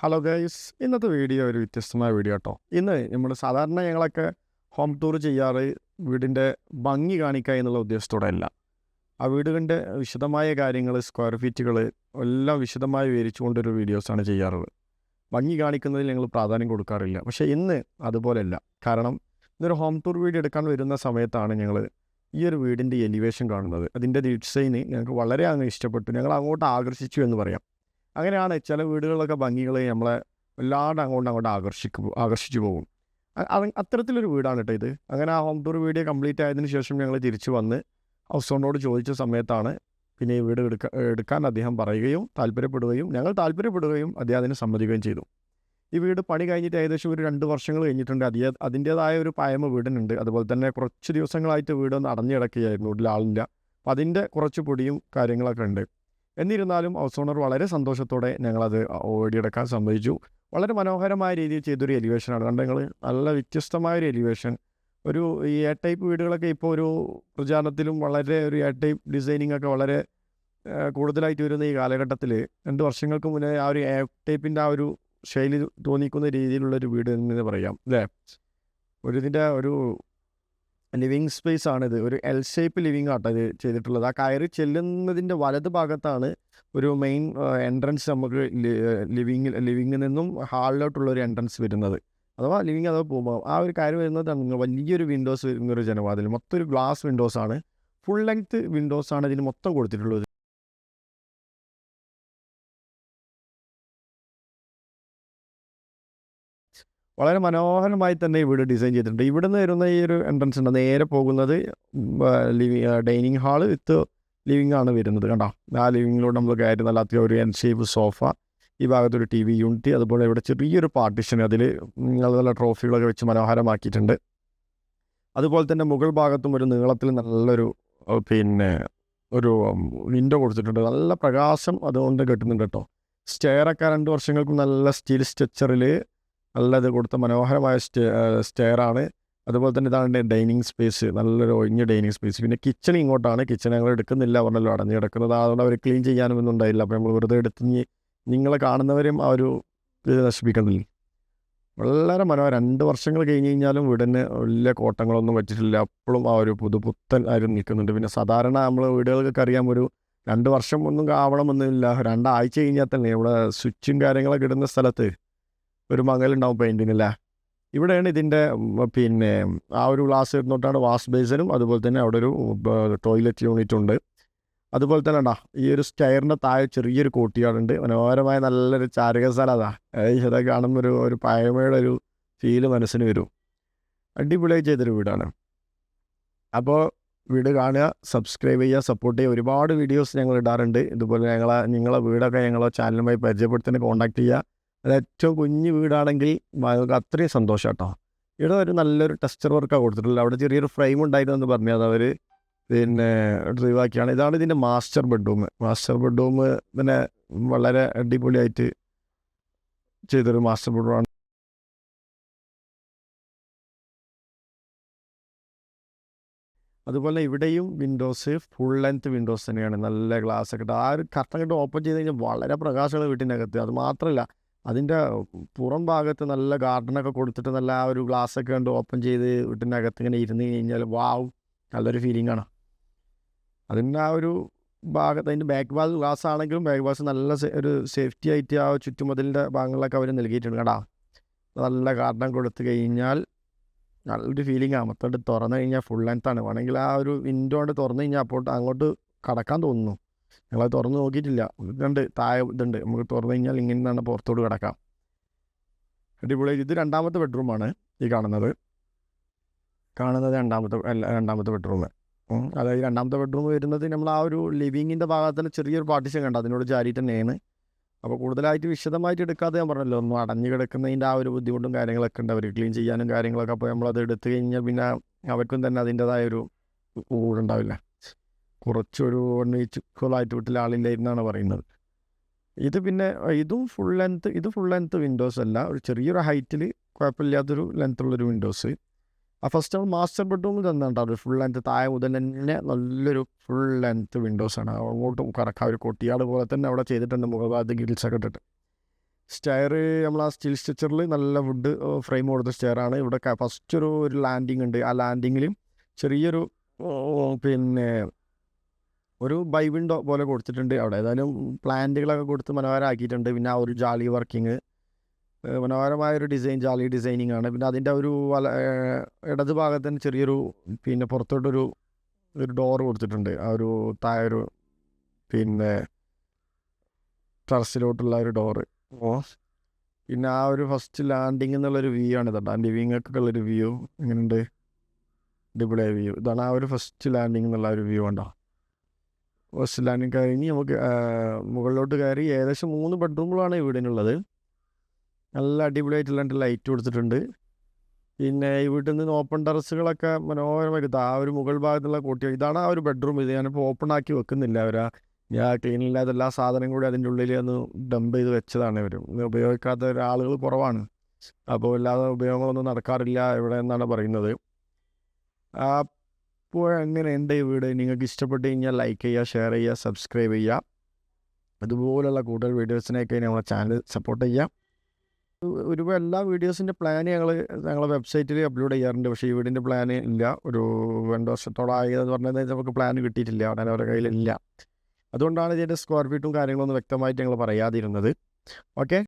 Hello guys ഇന്നത്തെ video ഒരു വ്യത്യസ്തമായ വീഡിയോ കേട്ടോ ഇന്ന് നമ്മൾ സാധാരണ ഞങ്ങളൊക്കെ ഹോം ടൂർ ചെയ്യാറ് വീടിന്റെ ഭംഗി കാണിക്കുക എന്നുള്ള ഉദ്ദേശത്തോടെ അല്ല ആ വീടുകളുടെ വിശദമായ കാര്യങ്ങൾ സ്ക്വയർ ഫീറ്റുകൾ എല്ലാം വിശദമായി വിവരിച്ചുകൊണ്ടൊരു വീഡിയോസാണ് ചെയ്യാറുള്ളത്. ഭംഗി കാണിക്കുന്നതിൽ ഞങ്ങൾ പ്രാധാന്യം കൊടുക്കാറില്ല. പക്ഷേ ഇന്ന് അതുപോലെയല്ല. കാരണം ഇന്നൊരു ഹോം ടൂർ വീഡിയോ എടുക്കാൻ വരുന്ന സമയത്താണ് ഞങ്ങൾ ഈ ഒരു വീടിന്റെ എലിവേഷൻ കാണുന്നത്. അതിന്റെ ഡിസൈന് ഞങ്ങൾക്ക് വളരെ അങ്ങ് ഇഷ്ടപ്പെട്ടു. ഞങ്ങൾ അങ്ങോട്ട് ആകർഷിച്ചു എന്ന് പറയാം. അങ്ങനെയാണ് ചില വീടുകളിലൊക്കെ ഭംഗികൾ നമ്മളെ വല്ലാണ്ട് അങ്ങോട്ട് അങ്ങോട്ട് ആകർഷിക്കും ആകർഷിച്ചു പോകും. അത്തരത്തിലൊരു വീടാണ് കേട്ടോ ഇത്. അങ്ങനെ ആ ഹോം ടൂർ വീഡിയോ കംപ്ലീറ്റ് ആയതിനു ശേഷം ഞങ്ങൾ തിരിച്ചു വന്ന് ഹൗസ് ഓണറോട് ചോദിച്ച സമയത്താണ് പിന്നെ ഈ വീട് എടുക്കാൻ എടുക്കാൻ അദ്ദേഹം പറയുകയും താല്പര്യപ്പെടുകയും ഞങ്ങൾ താല്പര്യപ്പെടുകയും അതിന് സമ്മതിക്കുകയും ചെയ്തു. ഈ വീട് പണി കഴിഞ്ഞിട്ട് ഏകദേശം ഒരു രണ്ട് വർഷങ്ങൾ കഴിഞ്ഞിട്ടുണ്ട്. അതിയ അതിന്റേതായ ഒരു പയമ വീടിനുണ്ട്. അതുപോലെ തന്നെ കുറച്ച് ദിവസങ്ങളായിട്ട് വീടൊന്ന് അടഞ്ഞു കിടക്കുകയായിരുന്നു. വീട്ടിൽ ആളില്ല അപ്പം അതിന്റെ കുറച്ച് പൊടിയും കാര്യങ്ങളൊക്കെ ഉണ്ട്. എന്നിരുന്നാലും ഹൗസ് ഓണർ വളരെ സന്തോഷത്തോടെ ഞങ്ങളത് ഓടിയെടുക്കാൻ സമ്മതിച്ചു. വളരെ മനോഹരമായ രീതിയിൽ ചെയ്തൊരു എലിവേഷനാണ് കണ്ട നിങ്ങൾ നല്ല വ്യത്യസ്തമായ ഒരു എലിവേഷൻ ഒരു ഈ എ ടൈപ്പ് വീടുകളൊക്കെ ഇപ്പോൾ ഒരു പ്രചാരണത്തിലും വളരെ ഒരു എ ടൈപ്പ് ഡിസൈനിങ് ഒക്കെ വളരെ കൂടുതലായിട്ട് വരുന്ന ഈ കാലഘട്ടത്തിൽ രണ്ട് വർഷങ്ങൾക്ക് മുന്നേ ആ ഒരു എ ടൈപ്പിന്റെ ആ ഒരു ശൈലി തോന്നിക്കുന്ന രീതിയിലുള്ള ഒരു വീട് എന്ന് പറയാം. അല്ലേ? ഒരു ഇതിന്റെ ഒരു ലിവിങ് സ്പേസ് ആണിത് ഒരു എൽ ഷേപ്പ് ലിവിങ് ആട്ടോ ഇത് ചെയ്തിട്ടുള്ളത്. ആ കയറി ചെല്ലുന്നതിന്റെ വലത് ഭാഗത്താണ് ഒരു മെയിൻ എൻട്രൻസ് നമുക്ക് ലിവിങ്ങിൽ ലിവിങ്ങിൽ നിന്നും ഹാളിലോട്ടുള്ള ഒരു എൻട്രൻസ് വരുന്നത്. അഥവാ ലിവിങ് അഥവാ പോകുമ്പോൾ ആ ഒരു കാര്യം വരുന്നത് വലിയൊരു വിൻഡോസ് വരുന്ന ഒരു ജനവാതിൽ. മൊത്തം ഒരു ഗ്ലാസ് വിൻഡോസ് ആണ്. ഫുൾ ലെങ്ത് വിൻഡോസ് ആണ് ഇതിന് മൊത്തം കൊടുത്തിട്ടുള്ളത്. വളരെ മനോഹരമായി തന്നെ ഈ വീട് ഡിസൈൻ ചെയ്തിട്ടുണ്ട്. ഇവിടെ നിന്ന് വരുന്ന ഈ ഒരു എൻട്രൻസ് ഉണ്ട്. നേരെ പോകുന്നത് living dining hall with living ആണ് വരുന്നത് കണ്ടോ? ആ ലിവിങ്ങിലൂടെ നമ്മൾ കയറി നല്ല അത്യാവശ്യം ഒരു എൻ ഷേപ്പ് സോഫ ഈ ഭാഗത്തൊരു ടി വി യൂണിറ്റ് അതുപോലെ ഇവിടെ ചെറിയൊരു പാർട്ടിഷൻ അതിൽ നല്ല ട്രോഫികളൊക്കെ വെച്ച് മനോഹരമാക്കിയിട്ടുണ്ട്. അതുപോലെ തന്നെ മുകൾ ഭാഗത്തും ഒരു നീളത്തിൽ നല്ലൊരു പിന്നെ ഒരു വിൻഡോ കൊടുത്തിട്ടുണ്ട്. നല്ല പ്രകാശം അതുകൊണ്ട് കിട്ടുന്നുണ്ട് കേട്ടോ. സ്റ്റെയറൊക്കെ രണ്ട് വർഷങ്ങൾക്ക് നല്ല സ്റ്റീൽ സ്ട്രക്ചറിൽ നല്ലത് കൊടുത്ത മനോഹരമായ സ്റ്റേ സ്റ്റെയറാണ്. അതുപോലെ തന്നെ ഇതാണ് ഡൈനിങ് സ്പേസ്. നല്ലൊരു ഒഴിഞ്ഞ ഡൈനിങ് സ്പേസ്. പിന്നെ കിച്ചൺ ഇങ്ങോട്ടാണ്. കിച്ചൺ ഞങ്ങൾ എടുക്കുന്നില്ല പറഞ്ഞല്ലോ. അടഞ്ഞു കിടക്കുന്നത് അതുകൊണ്ട് അവർ ക്ലീൻ ചെയ്യാനും ഒന്നും ഉണ്ടായില്ല. അപ്പോൾ നമ്മൾ വെറുതെ എടുത്ത് നിങ്ങളെ കാണുന്നവരും ആ ഒരു ഇത് നശിപ്പിക്കുന്നില്ല. വളരെ മനോഹരം. രണ്ട് വർഷങ്ങൾ കഴിഞ്ഞ് കഴിഞ്ഞാലും വീടിന് വലിയ കോട്ടങ്ങളൊന്നും പറ്റിയിട്ടില്ല അപ്പോഴും ആ ഒരു പുതുപുത്തൻ ആരും നിൽക്കുന്നുണ്ട്. പിന്നെ സാധാരണ നമ്മൾ വീടുകൾക്കൊക്കെ അറിയാം ഒരു രണ്ട് വർഷം ഒന്നും ആവണമെന്നില്ല. രണ്ടാഴ്ച കഴിഞ്ഞാൽ തന്നെ ഇവിടെ സ്വിച്ചും കാര്യങ്ങളൊക്കെ ഇടുന്ന സ്ഥലത്ത് ഒരു മകലുണ്ടാവും പെയിന്റിങ്ങിലെ ഇവിടെയാണ് ഇതിന്റെ പിന്നെ ആ ഒരു ഗ്ലാസ് ഇരുന്നോട്ടാണ് വാഷ് ബേസിനും അതുപോലെ തന്നെ അവിടെ ഒരു ടോയ്ലറ്റ് യൂണിറ്റ് ഉണ്ട്. അതുപോലെ തന്നെ ഉണ്ടാ ഈ ഒരു സ്റ്റയറിന്റെ താഴെ ചെറിയൊരു കോട്ടിയാടുണ്ട്. മനോഹരമായ നല്ലൊരു ചാരകസ്ഥലം അതാ ഏയ് ഇതൊക്കെ കാണുമ്പോൾ ഒരു ഒരു പഴമയുടെ ഒരു ഫീൽ മനസ്സിന് വരും. അടിപൊളിയായി ചെയ്തൊരു വീടാണ്. അപ്പോൾ വീട് കാണുക സബ്സ്ക്രൈബ് ചെയ്യുക സപ്പോർട്ട് ചെയ്യുക. ഒരുപാട് വീഡിയോസ് ഞങ്ങൾ ഇടാറുണ്ട്. ഇതുപോലെ ഞങ്ങളെ നിങ്ങളെ വീടൊക്കെ ഞങ്ങളെ ചാനലുമായി പരിചയപ്പെടുത്തുന്ന കോൺടാക്റ്റ് ചെയ്യുക. അത് ഏറ്റവും കുഞ്ഞു വീടാണെങ്കിൽ അത്രയും സന്തോഷം കേട്ടോ. ഇവിടെ ഒരു നല്ലൊരു ടെസ്റ്റർ വർക്കാണ് കൊടുത്തിട്ടുള്ളത്. അവിടെ ചെറിയൊരു ഫ്രെയിം ഉണ്ടായിരുന്നു എന്ന് പറഞ്ഞത് അവർ പിന്നെ ഒഴിവാക്കിയാണ്. ഇതാണ് ഇതിന്റെ മാസ്റ്റർ ബെഡ്റൂം മാസ്റ്റർ ബെഡ്റൂം പിന്നെ വളരെ അടിപൊളിയായിട്ട് ചെയ്തൊരു മാസ്റ്റർ ബെഡ്റൂം ആണ്. അതുപോലെ ഇവിടെയും വിൻഡോസ് ഫുൾ ലെങ്ത് വിൻഡോസ് തന്നെയാണ്. നല്ല ഗ്ലാസ് ഒക്കെ ആ ഒരു കർട്ടൻ ഇട്ട് ഓപ്പൺ ചെയ്ത് കഴിഞ്ഞാൽ വളരെ പ്രകാശമുള്ള വീട്ടിനകത്ത് അത് മാത്രമല്ല അതിന്റെ പുറം ഭാഗത്ത് നല്ല ഗാർഡനൊക്കെ കൊടുത്തിട്ട് നല്ല ആ ഒരു ഗ്ലാസ് ഒക്കെ കണ്ട് ഓപ്പൺ ചെയ്ത് വീട്ടിനകത്ത് ഇങ്ങനെ ഇരുന്ന് കഴിഞ്ഞാൽ വാവ് നല്ലൊരു ഫീലിംഗ് ആണ്. അതിന്റെ ആ ഒരു ഭാഗത്ത് അതിന്റെ ബാക്ക് ഭാഗം ഗ്ലാസ് ആണെങ്കിലും ബാക്ക് വാസ് നല്ല ഒരു സേഫ്റ്റി ആയിട്ട് ആ ചുറ്റുമതിലിന്റെ ഭാഗങ്ങളിലൊക്കെ അവർ നൽകിയിട്ടുണ്ട് കേടാ നല്ല ഗാർഡൻ കൊടുത്തു കഴിഞ്ഞാൽ നല്ലൊരു ഫീലിംഗ് ആണ് മൊത്തമായിട്ട് തുറന്നു കഴിഞ്ഞാൽ ഫുൾ ലെങ്ത് ആണ്. വേണമെങ്കിൽ ആ ഒരു വിൻഡോ കൊണ്ട് തുറന്നു കഴിഞ്ഞാൽ അപ്പോൾ അങ്ങോട്ട് കടക്കാൻ തോന്നുന്നു. ഞങ്ങളത് തുറന്ന് നോക്കിയിട്ടില്ല. ഇതുണ്ട് താഴെ ഇതുണ്ട്. നമുക്ക് തുറന്നു കഴിഞ്ഞാൽ ഇങ്ങനെ നിന്നാണ് പുറത്തോട് കിടക്കാം. അടിപൊളി. ഇത് രണ്ടാമത്തെ ബെഡ്റൂമാണ് ഈ കാണുന്നത്. കാണുന്നത് രണ്ടാമത്തെ അല്ല രണ്ടാമത്തെ ബെഡ്റൂം അതായത് രണ്ടാമത്തെ ബെഡ്റൂം വരുന്നത് നമ്മൾ ആ ഒരു ലിവിങ്ങിന്റെ ഭാഗത്തിൽ ചെറിയൊരു പാർട്ടിഷൻ കണ്ട? അതിനോട് ചാരിയിട്ട് തന്നെയാണ് അപ്പോൾ കൂടുതലായിട്ട് വിശദമായിട്ട് എടുക്കാതെ ഞാൻ പറഞ്ഞല്ലോ. ഒന്നും അടഞ്ഞു കിടക്കുന്നതിന്റെ ആ ഒരു ബുദ്ധിമുട്ടും കാര്യങ്ങളൊക്കെ ഉണ്ട്. അവർ ക്ലീൻ ചെയ്യാനും കാര്യങ്ങളൊക്കെ അപ്പോൾ നമ്മളത് എടുത്തു കഴിഞ്ഞാൽ പിന്നെ അവർക്കും തന്നെ അതിന്റെതായ ഒരു ഊടുണ്ടാവില്ല വീച്ച് ഈക്വലായിട്ട് വീട്ടിൽ ആളില്ലായിരുന്നാണ് പറയുന്നത്. ഇത് പിന്നെ ഇതും ഫുൾ ലെങ്ത്ത് ഇത് ഫുൾ ലെങ്ത്ത് വിൻഡോസ് അല്ല. ഒരു ചെറിയൊരു ഹൈറ്റിൽ കുഴപ്പമില്ലാത്തൊരു ലെങ്ത്തുള്ളൊരു വിൻഡോസ് ആ ഫസ്റ്റ് നമ്മൾ മാസ്റ്റർ ബെഡ്റൂമിൽ തന്നിട്ടുണ്ട് ഒരു ഫുൾ ലെങ്ത്ത് താഴെ മുതൽ തന്നെ നല്ലൊരു ഫുൾ ലെങ്ത്ത് വിൻഡോസാണ് അങ്ങോട്ടും കറക്കാം ഒരു കൊട്ടിയാട് പോലെ തന്നെ അവിടെ ചെയ്തിട്ടുണ്ട് മുഖഭാഗത്ത് ഗിൽസൊക്കെ ഇട്ടിട്ട്. സ്റ്റെയർ നമ്മൾ ആ സ്റ്റീൽ സ്ട്രക്ചറിൽ നല്ല വുഡ് ഫ്രെയിം കൊടുത്ത സ്റ്റെയറാണ് ഇവിടെ ഫസ്റ്റ് ഒരു ഒരു ലാൻഡിങ് ഉണ്ട്. ആ ലാൻഡിങ്ങിലും ചെറിയൊരു പിന്നെ ഒരു ബൈ വിൻഡോ പോലെ കൊടുത്തിട്ടുണ്ട്. അവിടെ ഏതായാലും പ്ലാന്റുകളൊക്കെ കൊടുത്ത് മനോഹരമാക്കിയിട്ടുണ്ട് പിന്നെ ആ ഒരു ജാലി വർക്കിംഗ് മനോഹരമായ ഒരു ഡിസൈൻ ജാലി ഡിസൈനിങ് ആണ്. പിന്നെ അതിന്റെ ഒരു വല ഇടത് ഭാഗത്തിന് ചെറിയൊരു പിന്നെ പുറത്തോട്ടൊരു ഒരു ഡോർ കൊടുത്തിട്ടുണ്ട്. ആ ഒരു താഴെ ഒരു പിന്നെ ടെറസിലോട്ടുള്ള ഒരു ഡോറ്. ഓ. പിന്നെ ആ ഒരു ഫസ്റ്റ് ലാൻഡിങ് എന്നുള്ളൊരു വ്യൂ ആണ് ഇതാ ലിവിങ് ഒക്കെ ഉള്ളൊരു വ്യൂ. എങ്ങനെയുണ്ട്? ഡിബിളേ വ്യൂ. ഇതാണ് ആ ഒരു ഫസ്റ്റ് ലാൻഡിങ് എന്നുള്ള ഒരു വ്യൂ ഉണ്ടോ ഫസ്റ്റ് ലാൻഡിങ് കഴിഞ്ഞ് നമുക്ക് മുകളിലോട്ട് കയറി ഏകദേശം മൂന്ന് ബെഡ്റൂമുകളാണ് വീടിനുള്ളത്. നല്ല അടിപൊളിയായിട്ടുള്ള ലൈറ്റ് കൊടുത്തിട്ടുണ്ട്. പിന്നെ ഈ വീട്ടിൽ നിന്ന് ഓപ്പൺ ടെറസുകളൊക്കെ മനോഹരമായിട്ട് ഇതാ ആ ഒരു മുകൾ ഭാഗത്തുള്ള കൂട്ടി ഇതാണ് ആ ഒരു ബെഡ്റൂം ഇത് ഞാനിപ്പോൾ ഓപ്പൺ ആക്കി വെക്കുന്നില്ല. അവർ ഞാൻ ക്ലീനില്ലാതെ എല്ലാ സാധനം കൂടി അതിന്റെ ഉള്ളിൽ ഒന്ന് ഡംപ് ചെയ്ത് വെച്ചതാണ് ഇവർ ഉപയോഗിക്കാത്ത ആളുകൾ കുറവാണ്. അപ്പോൾ അല്ലാതെ ഉപയോഗങ്ങളൊന്നും നടക്കാറില്ല ഇവിടെ എന്നാണ് പറയുന്നത്. അപ്പോൾ അങ്ങനെ ഈ വീട്? നിങ്ങൾക്ക് ഇഷ്ടപ്പെട്ട് കഴിഞ്ഞാൽ ലൈക്ക് ചെയ്യുക ഷെയർ ചെയ്യുക സബ്സ്ക്രൈബ് ചെയ്യുക. അതുപോലുള്ള കൂടുതൽ വീഡിയോസിനെയൊക്കെ നമ്മളെ ചാനൽ സപ്പോർട്ട് ചെയ്യാം. ഒരു എല്ലാ വീഡിയോസിന്റെ പ്ലാൻ ഞങ്ങൾ ഞങ്ങളെ വെബ്സൈറ്റിൽ അപ്ലോഡ് ചെയ്യാറുണ്ട്. പക്ഷേ ഈ വീടിന്റെ പ്ലാൻ ഇല്ല. ഒരു രണ്ട് വർഷത്തോളം ആയതെന്ന് പറഞ്ഞത് നമുക്ക് പ്ലാൻ കിട്ടിയിട്ടില്ല. ഉടനെ അവരുടെ കയ്യിലില്ല അതുകൊണ്ടാണ് ഇതിന്റെ സ്ക്വയർ ഫീറ്റും കാര്യങ്ങളൊന്നും വ്യക്തമായിട്ട് ഞങ്ങൾ പറയാതിരുന്നത്. ഓക്കെ